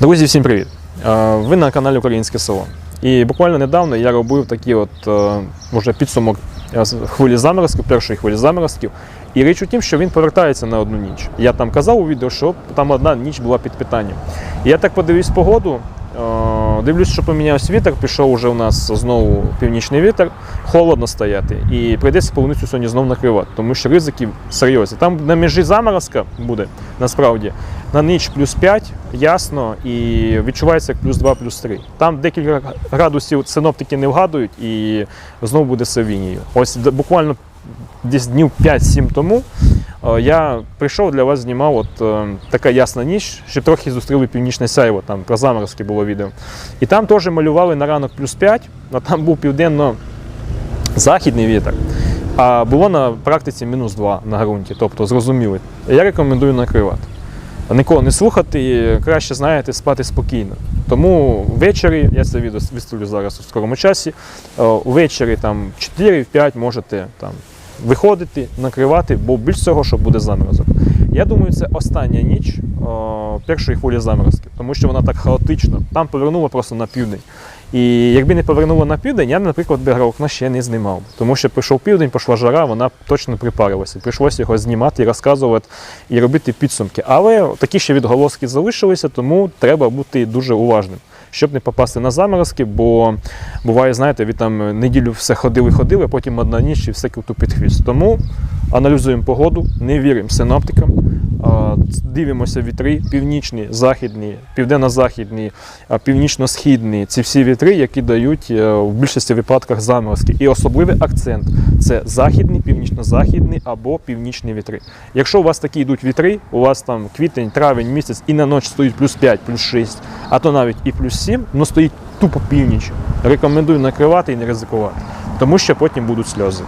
Друзі, всім привіт! Е, Ви на каналі Українське село. І буквально недавно я робив такий от е, може підсумок е, хвилі заморозків, першої хвилі заморозків. І річ у тім, що він повертається на одну ніч. Я там казав у відео, що там одна ніч була під питанням. Я так подивився погоду. Дивлюсь, що помінявся вітер, пішов уже у нас знову північний вітер, холодно стояти. І прийдеться повністю сьогодні знову накривати, тому що ризиків серйозні. Там на межі заморозка буде насправді на ніч плюс 5, ясно, і відчувається як плюс 2, плюс 3. Там декілька градусів синоптики не вгадують, і знову буде савінію. Ось буквально десь днів 5-7 тому е, я прийшов для вас, знімав от е, така ясна ніч, щоб трохи зустріли північне сяйво, там про заморозки було відео. І там теж малювали на ранок плюс 5, а там був південно-західний вітер. А було на практиці мінус 2 на ґрунті, тобто зрозуміли. Я рекомендую накривати. Нікого не слухати, краще, знаєте, спати спокійно. Тому ввечері, я це відео зараз у скорому часі, ввечері увечері там 4-5 можете там виходити, накривати, бо більш цього, що буде заморозок. Я думаю, це остання ніч е, першої хвилі заморозків, тому що вона так хаотично. Там повернула просто на південь. І якби не повернула на південь, я, наприклад, би гравокна ще не знімав. Тому що прийшов південь, пішла жара, вона точно припарилася. Прийшлося його знімати розказувати і робити підсумки. Але такі ще відголоски залишилися, тому треба бути дуже уважним. Щоб не попасти на заморозки, бо буває, знаєте, ви там неділю все ходили-ходили, потім одна ніч і все куту під хвіст. Тому аналізуємо погоду, не віримо синоптикам, а, дивимося вітри північні, західні, південно-західні, північно-східні. Ці всі вітри, які дають е, в більшості випадках заморозки. І особливий акцент це західний, північно-західний або північні вітри. Якщо у вас такі йдуть вітри, у вас там квітень, травень, місяць і на ніч стоїть плюс 5, плюс 6, а то навіть і плюс 7, ну стоїть тупо північ. Рекомендую накривати і не ризикувати, тому що потім будуть сльози.